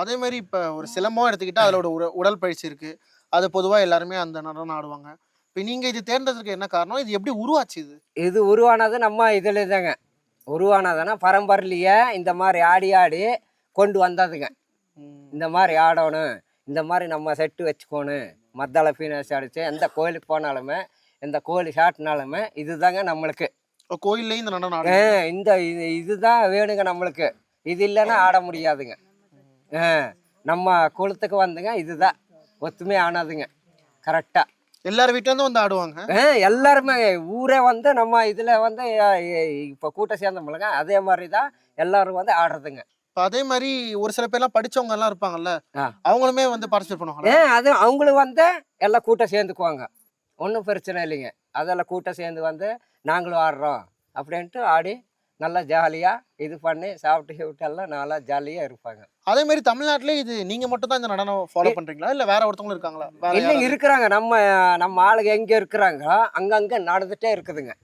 அதே மாதிரி இப்ப ஒரு சிலம்பம் எடுத்துக்கிட்டா அதோட உட உடற்பயிற்சி இருக்கு. அது பொதுவா எல்லாருமே அந்த நடனம் ஆடுவாங்க. இப்போ நீங்க இது தேர்ந்ததுக்கு என்ன காரணம்? இது எப்படி உருவாச்சு இது? இது உருவானது நம்ம இதில் தாங்க உருவானதுன்னா பரம்பரையிலேயே இந்த மாதிரி ஆடி ஆடி கொண்டு வந்ததுங்க. இந்த மாதிரி ஆடணும். இந்த மாதிரி நம்ம செட்டு வச்சுக்கணும். மத்தால பீனஸ் அடிச்சு எந்த கோயிலுக்கு போனாலுமே எந்த கோயில் ஷாட்னாலுமே இதுதாங்க நம்மளுக்கு. கோயில்லையும் இந்த நடனம் இந்த இது இதுதான் வேணுங்க நம்மளுக்கு. இது இல்லைன்னா ஆட முடியாதுங்க. நம்ம குளத்துக்கு வந்துங்க இதுதான். ஒத்துமை ஆனதுங்க. கரெக்டாக எல்லார் வீட்டுல இருந்து வந்து ஆடுவாங்க? எல்லாருமே ஊரே வந்து நம்ம இதில் வந்து இப்போ கூட்டம் சேர்ந்தோம்லங்க அதே மாதிரி தான் எல்லாரும் வந்து ஆடுறதுங்க. இப்போ அதே மாதிரி ஒரு சில பேர்லாம் படிச்சவங்க எல்லாம் இருப்பாங்கல்ல. அவங்களுமே வந்து பார்ட்டிசிபேட் பண்ணுவாங்க அது அவங்களும் வந்து எல்லாம் கூட்டம் சேர்ந்துக்குவாங்க. ஒன்றும் பிரச்சனை இல்லைங்க. அதெல்லாம் கூட்டம் சேர்ந்து வந்து நாங்களும் ஆடுறோம் அப்படின்ட்டு ஆடி நல்லா ஜாலியாக இது பண்ணி சாப்பிட்டு சாப்பிட்டு எல்லாம் நல்லா ஜாலியாக இருப்பாங்க. அதே மாதிரி தமிழ்நாட்டிலே இது நீங்க மட்டும் தான் இந்த நடனம் ஃபாலோ பண்றீங்களா? இல்ல வேற ஒருத்தவங்களும் இருக்காங்களா? யாராவது? இருக்கிறாங்க. நம்ம நம்ம ஆளுங்க எங்கே இருக்கிறாங்க அங்கங்கே நடந்துகிட்டே இருக்குதுங்க.